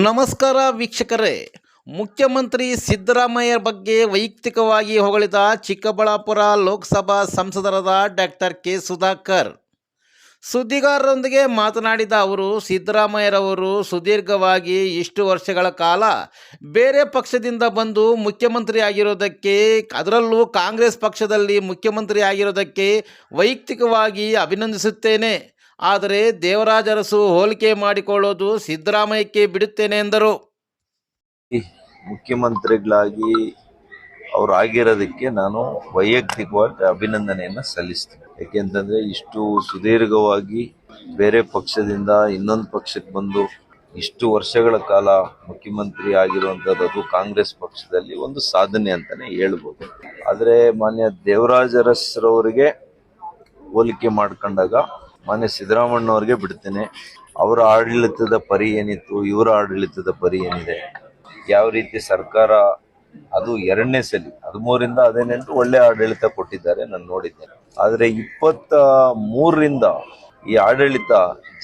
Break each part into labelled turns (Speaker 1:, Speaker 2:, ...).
Speaker 1: ನಮಸ್ಕಾರ ವೀಕ್ಷಕರೇ. ಮುಖ್ಯಮಂತ್ರಿ ಸಿದ್ದರಾಮಯ್ಯ ಬಗ್ಗೆ ವೈಯಕ್ತಿಕವಾಗಿ ಹೊಗಳಿದ ಚಿಕ್ಕಬಳ್ಳಾಪುರ ಲೋಕಸಭಾ ಸಂಸದರಾದ ಡಾಕ್ಟರ್ ಕೆ ಸುಧಾಕರ್. ಸುದ್ದಿಗಾರರೊಂದಿಗೆ ಮಾತನಾಡಿದ ಅವರು, ಸಿದ್ದರಾಮಯ್ಯರವರು ಸುದೀರ್ಘವಾಗಿ ಇಷ್ಟು ವರ್ಷಗಳ ಕಾಲ ಬೇರೆ ಪಕ್ಷದಿಂದ ಬಂದು ಮುಖ್ಯಮಂತ್ರಿ ಆಗಿರೋದಕ್ಕೆ, ಅದರಲ್ಲೂ ಕಾಂಗ್ರೆಸ್ ಪಕ್ಷದಲ್ಲಿ ಮುಖ್ಯಮಂತ್ರಿ ಆಗಿರೋದಕ್ಕೆ ವೈಯಕ್ತಿಕವಾಗಿ ಅಭಿನಂದಿಸುತ್ತೇನೆ. ಆದರೆ ದೇವರಾಜರಸು ಹೋಲಿಕೆ ಮಾಡಿಕೊಳ್ಳೋದು ಸಿದ್ದರಾಮಯ್ಯಕ್ಕೆ ಬಿಡುತ್ತೇನೆ ಎಂದರು.
Speaker 2: ಮುಖ್ಯಮಂತ್ರಿಗಳಾಗಿ ಅವರು ಆಗಿರೋದಕ್ಕೆ ನಾನು ವೈಯಕ್ತಿಕವಾಗಿ ಅಭಿನಂದನೆಯನ್ನ ಸಲ್ಲಿಸ್ತೀನಿ. ಯಾಕೆಂತಂದ್ರೆ ಇಷ್ಟು ಸುದೀರ್ಘವಾಗಿ ಬೇರೆ ಪಕ್ಷದಿಂದ ಇನ್ನೊಂದು ಪಕ್ಷಕ್ಕೆ ಬಂದು ಇಷ್ಟು ವರ್ಷಗಳ ಕಾಲ ಮುಖ್ಯಮಂತ್ರಿ ಆಗಿರುವಂಥದ್ದು ಕಾಂಗ್ರೆಸ್ ಪಕ್ಷದಲ್ಲಿ ಒಂದು ಸಾಧನೆ ಅಂತಾನೆ ಹೇಳ್ಬೋದು. ಆದರೆ ಮಾನ್ಯ ದೇವರಾಜರಸ್ರವರಿಗೆ ಹೋಲಿಕೆ ಮಾಡ್ಕೊಂಡಾಗ ಮಾನ್ಯ ಸಿದ್ದರಾಮಣ್ಣವ್ರಿಗೆ ಬಿಡ್ತೇನೆ. ಅವರ ಆಡಳಿತದ ಪರಿ ಏನಿತ್ತು, ಇವರ ಆಡಳಿತದ ಪರಿ ಏನಿದೆ, ಯಾವ ರೀತಿ ಸರ್ಕಾರ, ಅದು ಎರಡನೇ ಸಲಿ, ಹದಿಮೂರಿಂದ ಹದಿನೆಂಟು ಒಳ್ಳೆ ಆಡಳಿತ ಕೊಟ್ಟಿದ್ದಾರೆ ನಾನು ನೋಡಿದ್ದೇನೆ. ಆದರೆ ಇಪ್ಪತ್ತ ಮೂರರಿಂದ ಈ ಆಡಳಿತ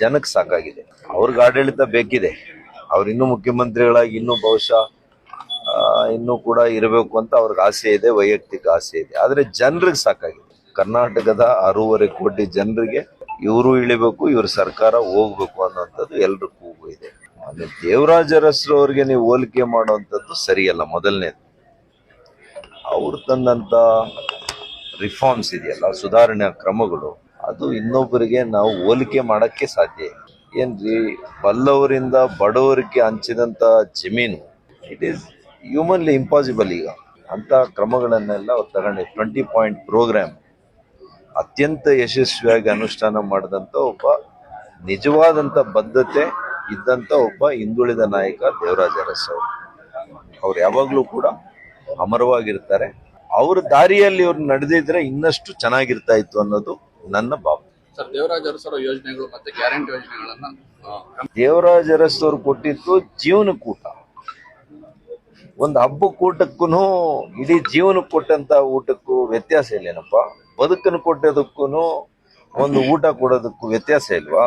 Speaker 2: ಜನಕ್ಕೆ ಸಾಕಾಗಿದೆ. ಅವ್ರಿಗೆ ಆಡಳಿತ ಬೇಕಿದೆ. ಅವ್ರು ಇನ್ನೂ ಮುಖ್ಯಮಂತ್ರಿಗಳಾಗಿ ಇನ್ನೂ ಬಹುಶಃ ಇನ್ನೂ ಕೂಡ ಇರಬೇಕು ಅಂತ ಅವ್ರಿಗೆ ಆಸೆ ಇದೆ, ವೈಯಕ್ತಿಕ ಆಸೆ ಇದೆ. ಆದರೆ ಜನರಿಗೆ ಸಾಕಾಗಿದೆ. ಕರ್ನಾಟಕದ ಆರೂವರೆ ಕೋಟಿ ಜನರಿಗೆ ಇವರು ಇಳಿಬೇಕು, ಇವ್ರ ಸರ್ಕಾರ ಹೋಗ್ಬೇಕು ಅನ್ನೋಂಥದ್ದು ಎಲ್ರ ಕೂಗು ಇದೆ. ದೇವರಾಜ ಅರಸರು ಅವ್ರಿಗೆ ನೀವು ಹೋಲಿಕೆ ಮಾಡುವಂಥದ್ದು ಸರಿಯಲ್ಲ ಮೊದಲನೇದು. ಅವ್ರು ತಂದಂಥ ರಿಫಾರ್ಮ್ಸ್ ಇದೆಯಲ್ಲ, ಸುಧಾರಣೆ ಕ್ರಮಗಳು, ಅದು ಇನ್ನೊಬ್ಬರಿಗೆ ನಾವು ಹೋಲಿಕೆ ಮಾಡಕ್ಕೆ ಸಾಧ್ಯ ಇಲ್ಲ. ಏನ್ರಿ, ಬಲ್ಲವರಿಂದ ಬಡವರಿಗೆ ಹಂಚಿದಂಥ ಜಮೀನು ಇಟ್ ಈಸ್ ಹ್ಯೂಮನ್ಲಿ ಇಂಪಾಸಿಬಲ್ ಈಗ. ಅಂತ ಕ್ರಮಗಳನ್ನೆಲ್ಲ ಅವ್ರು ತಗೊಂಡು ಟ್ವೆಂಟಿ ಪಾಯಿಂಟ್ ಪ್ರೋಗ್ರಾಮ್ ಅತ್ಯಂತ ಯಶಸ್ವಿಯಾಗಿ ಅನುಷ್ಠಾನ ಮಾಡಿದಂತ ಒಬ್ಬ ನಿಜವಾದಂತ ಬದ್ಧತೆ ಇದ್ದಂತ ಒಬ್ಬ ಹಿಂದುಳಿದ ನಾಯಕ ದೇವರಾಜ ಅರಸ್ ಅವರು. ಅವ್ರು ಯಾವಾಗ್ಲೂ ಕೂಡ ಅಮರವಾಗಿರ್ತಾರೆ. ಅವ್ರ ದಾರಿಯಲ್ಲಿ ಅವ್ರು ನಡೆದಿದ್ರೆ ಇನ್ನಷ್ಟು ಚೆನ್ನಾಗಿರ್ತಾ ಇತ್ತು ಅನ್ನೋದು ನನ್ನ ಭಾವ
Speaker 3: ಸರ್ ದೇವರಾಜ ಅರಸರ ಯೋಜನೆಗಳು ಮತ್ತೆ ಗ್ಯಾರಂಟಿ ಯೋಜನೆಗಳನ್ನ ಆ,
Speaker 2: ದೇವರಾಜ ಅರಸ್ ಅವ್ರು ಕೊಟ್ಟಿದ್ದು ಜೀವನ ಕೂಟ ಒಂದು ಹಬ್ಬ ಕೂಟಕ್ಕೂ ಇಡೀ ಜೀವನಕ್ಕೆ ಕೊಟ್ಟಂತ ಊಟಕ್ಕೂ ವ್ಯತ್ಯಾಸ ಇಲ್ಲೇನಪ್ಪ. ಬದುಕನ್ನು ಕೊಟ್ಟದಕ್ಕೂ ಒಂದು ಊಟ ಕೊಡೋದಕ್ಕೂ ವ್ಯತ್ಯಾಸ ಇಲ್ವಾ?